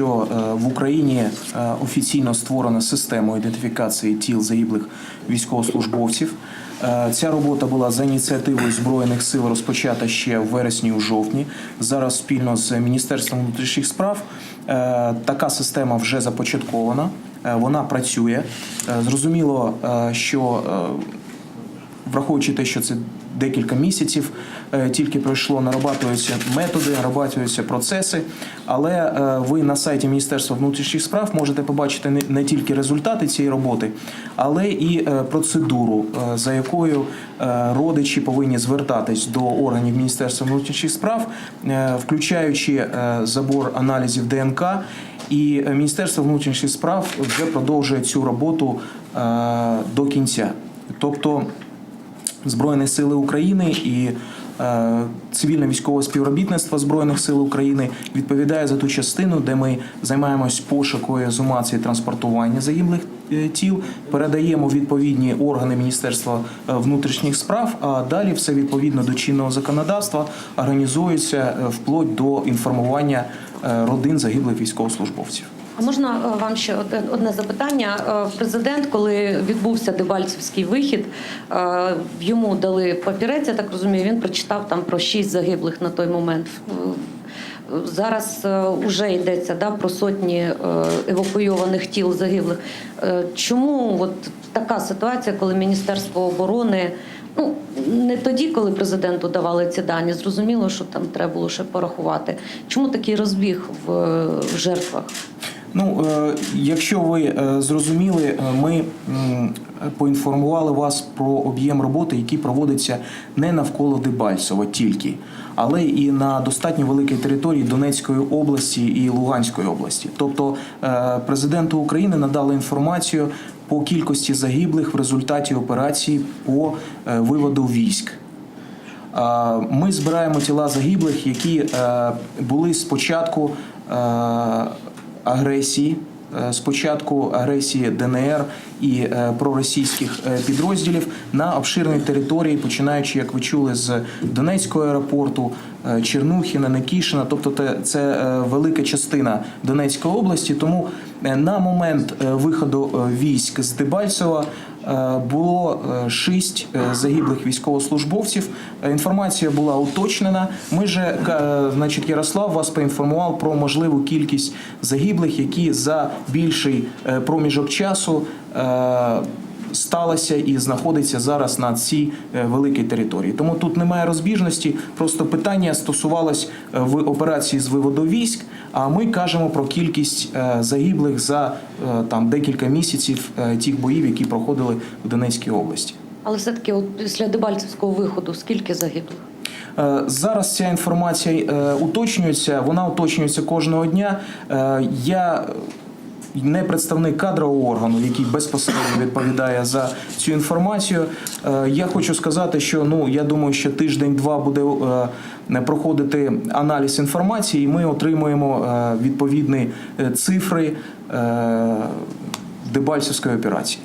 що е, в Україні е, офіційно створена система ідентифікації тіл загиблих військовослужбовців. Е, Ця робота була за ініціативою збройних сил розпочата ще в вересні у жовтні. Зараз спільно з міністерством внутрішніх справ така система вже започаткована. Вона працює. Зрозуміло, що враховуючи те, що це декілька місяців, тільки пройшло, нарабатуються методи, нарабатуються процеси. Але е, ви на сайті Міністерства внутрішніх справ можете побачити не- тільки результати цієї роботи, але і е, процедуру, е, за якою е, родичі повинні звертатись до органів Міністерства внутрішніх справ, е, включаючи е, забор аналізів ДНК. І е, Міністерство внутрішніх справ вже продовжує цю роботу е, до кінця. Тобто Збройні Сили України і е, цивільне військове співробітництво Збройних сил України відповідає за ту частину, де ми займаємось пошукою, ексгумації, транспортування загиблих е, тіл, передаємо відповідні органи Міністерства е, внутрішніх справ. А далі все відповідно до чинного законодавства організується вплоть до інформування родин загиблих військовослужбовців. А можна е, вам ще одне, запитання? Е, Президент, коли відбувся Дебальцевський вихід, е, йому дали папірець, я так розумію, він прочитав там про шість загиблих на той момент. Зараз вже йдеться да, про сотні евакуйованих тіл загиблих. Чому от така ситуація, коли Міністерство оборони, ну не тоді, коли президенту давали ці дані, зрозуміло, що там треба було ще порахувати. Чому такий розбіг в жертвах? Ну, е, якщо ви е, зрозуміли, е, ми поінформували вас про об'єм роботи, який проводиться не навколо Дебальцева тільки, але і на достатньо великій території Донецької області і Луганської області. Тобто президенту України надали інформацію по кількості загиблих в результаті операції по виводу військ. Ми збираємо тіла загиблих, які були спочатку агресії, е, спочатку агресії ДНР і е, проросійських е, підрозділів на обширній території, починаючи, як ви чули, з Донецького аеропорту, е, Чернухіна, Некішина, тобто те- це велика частина Донецької області. Тому на момент виходу військ з Дебальцева було шість загиблих військовослужбовців. Інформація була уточнена. Ми е, значить, Ярослав вас поінформував про можливу кількість загиблих, які за більший проміжок часу. Е, Сталося і знаходиться зараз на цій е, великій території. Тому тут немає розбіжності. Просто питання стосувалось е, в операції з виводу військ. А ми кажемо про кількість загиблих за там декілька місяців тих боїв, які проходили в Донецькій області. Але все-таки от після Дебальцевського виходу скільки загиблих? Зараз ця інформація уточнюється, вона уточнюється кожного дня. Я не представник кадрового органу, який безпосередньо відповідає за цю інформацію. Е, Я хочу сказати, що ну я думаю, що тиждень-два буде е, проходити аналіз інформації, і ми отримуємо е, відповідні цифри Дебальцівської операції.